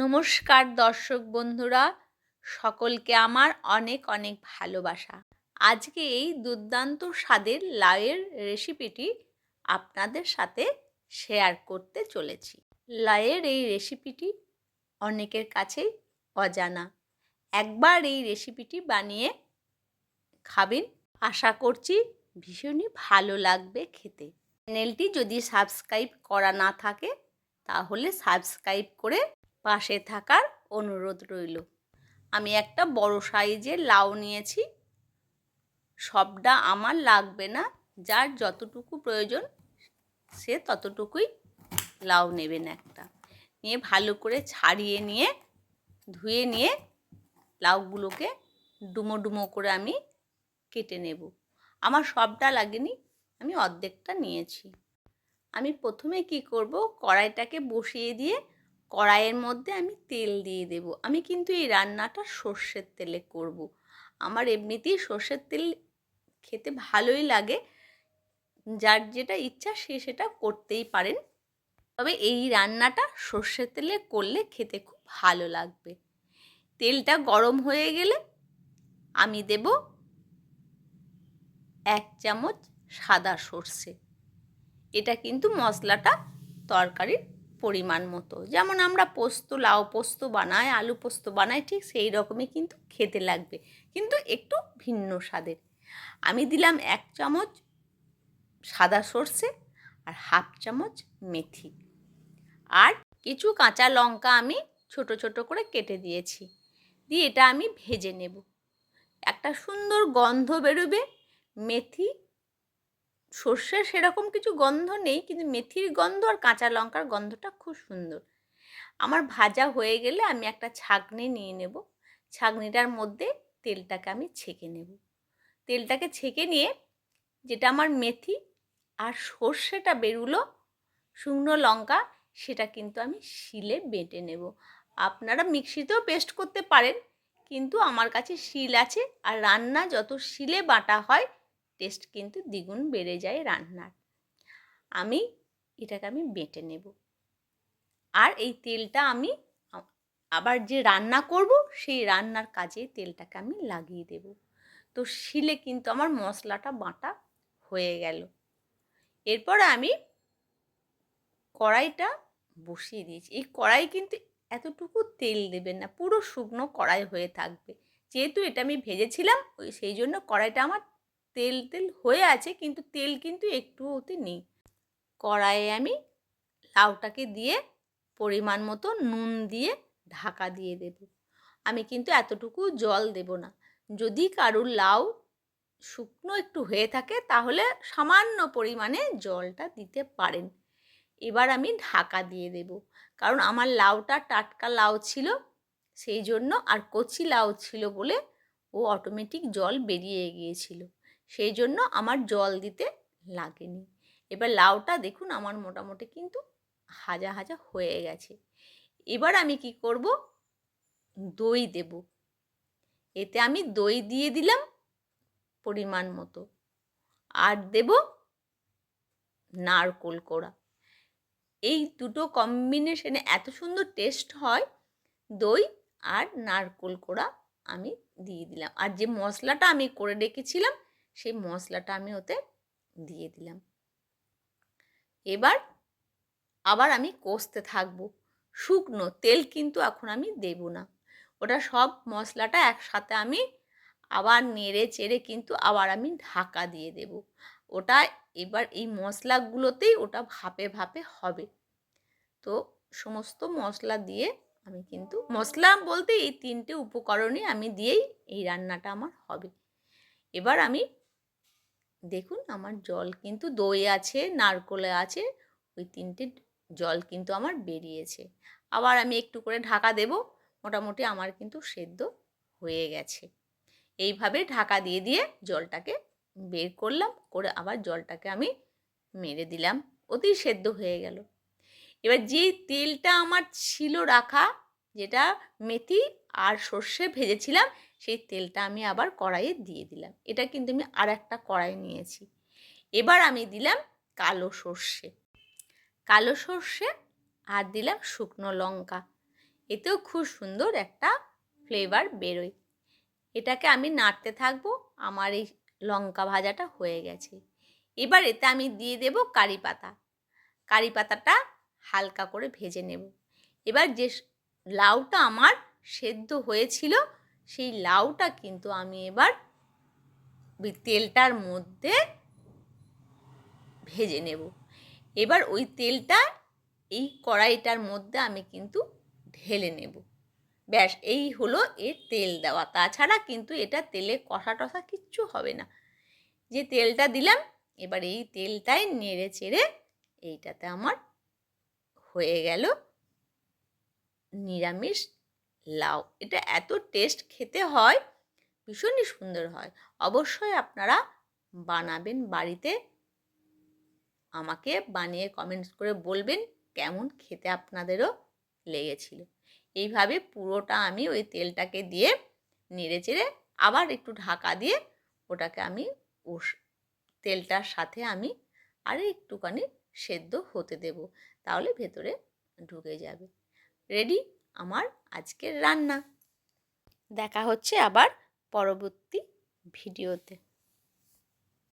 নমস্কার দর্শক বন্ধুরা, সকলকে আমার অনেক অনেক ভালোবাসা। আজকে এই দুর্দান্ত স্বাদের লাউয়ের রেসিপিটি আপনাদের সাথে শেয়ার করতে চলেছি। লাউয়ের এই রেসিপিটি অনেকের কাছেই অজানা। একবার এই রেসিপিটি বানিয়ে খাবেন। আশা করছি ভীষণই ভালো লাগবে খেতে। চ্যানেলটি যদি সাবস্ক্রাইব করা না থাকে, তাহলে সাবস্ক্রাইব করে পাশে থাকার অনুরোধ রইল। আমি একটা বড় সাইজের লাউ নিয়েছি। সবটা আমার লাগবে না। যার যতটুকু প্রয়োজন, সে ততটুকুই লাউ নেবেন একটা। নিয়ে ভালো করে ছাড়িয়ে নিয়ে, ধুয়ে নিয়ে লাউগুলোকে ডুমো ডুমো করে আমি কেটে নেব। আমার সবটা লাগেনি, আমি অর্ধেকটা নিয়েছি। আমি প্রথমে কি করব, কড়াইটাকে বসিয়ে দিয়ে কড়াইয়ের মধ্যে আমি তেল দিয়ে দেব। আমি কিন্তু এই রান্নাটা সর্ষের তেলে করব। আমার এমনিতেই সর্ষের তেল খেতে ভালোই লাগে। যার যেটা ইচ্ছা সে সেটা করতেই পারেন। তবে এই রান্নাটা সর্ষের তেলে করলে খেতে খুব ভালো লাগবে। তেলটা গরম হয়ে গেলে আমি দেব এক চামচ সাদা সর্ষে। এটা কিন্তু মশলাটা তরকারির পরিমাণ মতো। যেমন আমরা পোস্ত, লাউ পোস্ত বানাই, আলু পোস্ত বানাই, ঠিক সেই রকমই কিন্তু খেতে লাগবে। কিন্তু একটু ভিন্ন স্বাদের। আমি দিলাম এক চামচ সাদা সর্ষে আর হাফ চামচ মেথি। আর কিছু কাঁচা লঙ্কা আমি ছোট ছোট করে কেটে দিয়েছি। দিয়ে এটা আমি ভেজে নেব। একটা সুন্দর গন্ধ বেরোবে, মেথি সর্ষের সেরকম কিছু গন্ধ নেই, কিন্তু মেথির গন্ধ আর কাঁচা লঙ্কার গন্ধটা খুব সুন্দর। আমার ভাজা হয়ে গেলে আমি একটা ছাঁকনি নিয়ে নেব। ছাঁকনিটার মধ্যে তেলটাকে আমি ছেঁকে নেব। তেলটাকে ছেঁকে নিয়ে যেটা আমার মেথি আর সর্ষেটা বেরুলো শুকনো লঙ্কা, সেটা কিন্তু আমি শিলে বেটে নেব। আপনারা মিক্সিতেও পেস্ট করতে পারেন, কিন্তু আমার কাছে শিল আছে আর রান্না যত শিলে বাটা হয় টেস্ট কিন্তু দ্বিগুণ বেড়ে যায় রান্নার। আমি এটাকে আমি বেটে নেব। আর এই তেলটা আমি আবার যে রান্না করব, সেই রান্নার কাজে তেলটাকে আমি লাগিয়ে দেব। তো শিলে কিন্তু আমার মশলাটা বাটা হয়ে গেল। এরপর আমি কড়াইটা বসিয়ে দিয়েছি। এই কড়াই কিন্তু এতটুকু তেল দেবেন না, পুরো শুকনো কড়াই হয়ে থাকবে। যেহেতু এটা আমি ভেজেছিলাম, ওই সেই জন্য কড়াইটা আমার তেল তেল হয়ে আছে কিন্তু তেল কিন্তু একটু ওতে নেই। কড়াইয়ে আমি লাউটাকে দিয়ে পরিমাণ মতো নুন দিয়ে ঢাকা দিয়ে দেব। আমি কিন্তু এতটুকু জল দেব না। যদি কারুর লাউ শুকনো একটু হয়ে থাকে তাহলে সামান্য পরিমাণে জলটা দিতে পারেন। এবার আমি ঢাকা দিয়ে দেব। কারণ আমার লাউটা টাটকা লাউ ছিল, সেই জন্য আর কচি লাউ ছিল বলে ও অটোমেটিক জল বেরিয়ে গিয়েছিল। সেই জন্য আমার জল দিতে লাগেনি। এবার লাউটা দেখুন আমার মোটামুটি কিন্তু হাজা হাজা হয়ে গেছে। এবার আমি কি করব? দই দেব। এতে আমি দই দিয়ে দিলাম পরিমাণ মতো। আর দেব নারকোল কোড়া। এই দুটো কম্বিনেশনে এত সুন্দর টেস্ট হয়, দই আর নারকোল কোড়া আমি দিয়ে দিলাম। আর যে মশলাটা আমি করে রেখেছিলাম সেই মশলাটা আমি ওতে দিয়ে দিলাম। এবার আবার আমি কষতে থাকব। শুকনো তেল কিন্তু এখন আমি দেব না। ওটা সব মশলাটা একসাথে আমি আবার নেড়ে চেড়ে কিন্তু আবার আমি ঢাকা দিয়ে দেব। ওটা এবার এই মশলাগুলোতেই ওটা ভাপে ভাপে হবে। তো সমস্ত মশলা দিয়ে আমি কিন্তু মশলা বলতে এই তিনটে উপকরণই আমি দিয়েই এই রান্নাটা আমার হবে। এবার আমি দেখুন আমার জল কিন্তু দই আছে, নারকোলে আছে, ওই তিনটে জল কিন্তু আমার বেরিয়েছে। আবার আমি একটু করে ঢাকা দেব, মোটামুটি আমার কিন্তু সেদ্ধ হয়ে গেছে। এইভাবে ঢাকা দিয়ে দিয়ে জলটাকে বের করলাম, করে আবার জলটাকে আমি মেরে দিলাম, অতি সেদ্ধ হয়ে গেল। এবার যে তেলটা আমার ছিল রাখা, যেটা মেথি আর সর্ষে ভেজেছিলাম, সেই তেলটা আমি আবার কড়াইয়ে দিয়ে দিলাম। এটা কিন্তু আমি আর একটা কড়াই নিয়েছি। এবার আমি দিলাম কালো সর্ষে। কালো সর্ষে আর দিলাম শুকনো লঙ্কা। এতেও খুব সুন্দর একটা ফ্লেভার বেরোয়। এটাকে আমি নাড়তে থাকব, আমার এই লঙ্কা ভাজাটা হয়ে গেছে। এবার এতে আমি দিয়ে দেব কারি পাতা। কারি পাতাটা হালকা করে ভেজে নেব। এবার যে লাউটা আমার সেদ্ধ হয়েছিল, সেই লাউটা কিন্তু আমি এবার তেলটার মধ্যে ভেজে নেব। এবার ওই তেলটা এই কড়াইটার মধ্যে আমি কিন্তু ঢেলে নেব। ব্যাস, এই হলো এর তেল দেওয়া। তাছাড়া কিন্তু এটা তেলে কষা টষা কিচ্ছু হবে না। যে তেলটা দিলাম, এবার এই তেলটাই নেড়ে চেড়ে এইটাতে আমার হয়ে গেল নিরামিষ লাউ। এটা এত টেস্ট খেতে হয়, ভীষণই সুন্দর হয়। অবশ্যই আপনারা বানাবেন বাড়িতে। আমাকে বানিয়ে কমেন্টস করে বলবেন কেমন খেতে আপনাদেরও লেগেছিল। এইভাবে পুরোটা আমি ওই তেলটাকে দিয়ে নেড়ে চেড়ে আবার একটু ঢাকা দিয়ে ওটাকে আমি তেলটার সাথে আমি আর একটুখানি সেদ্ধ হতে দেব। তাহলে ভেতরে ঢুকে যাবে। রেডি আমার আজকের রান্না। দেখা হচ্ছে আবার পরবর্তী ভিডিওতে।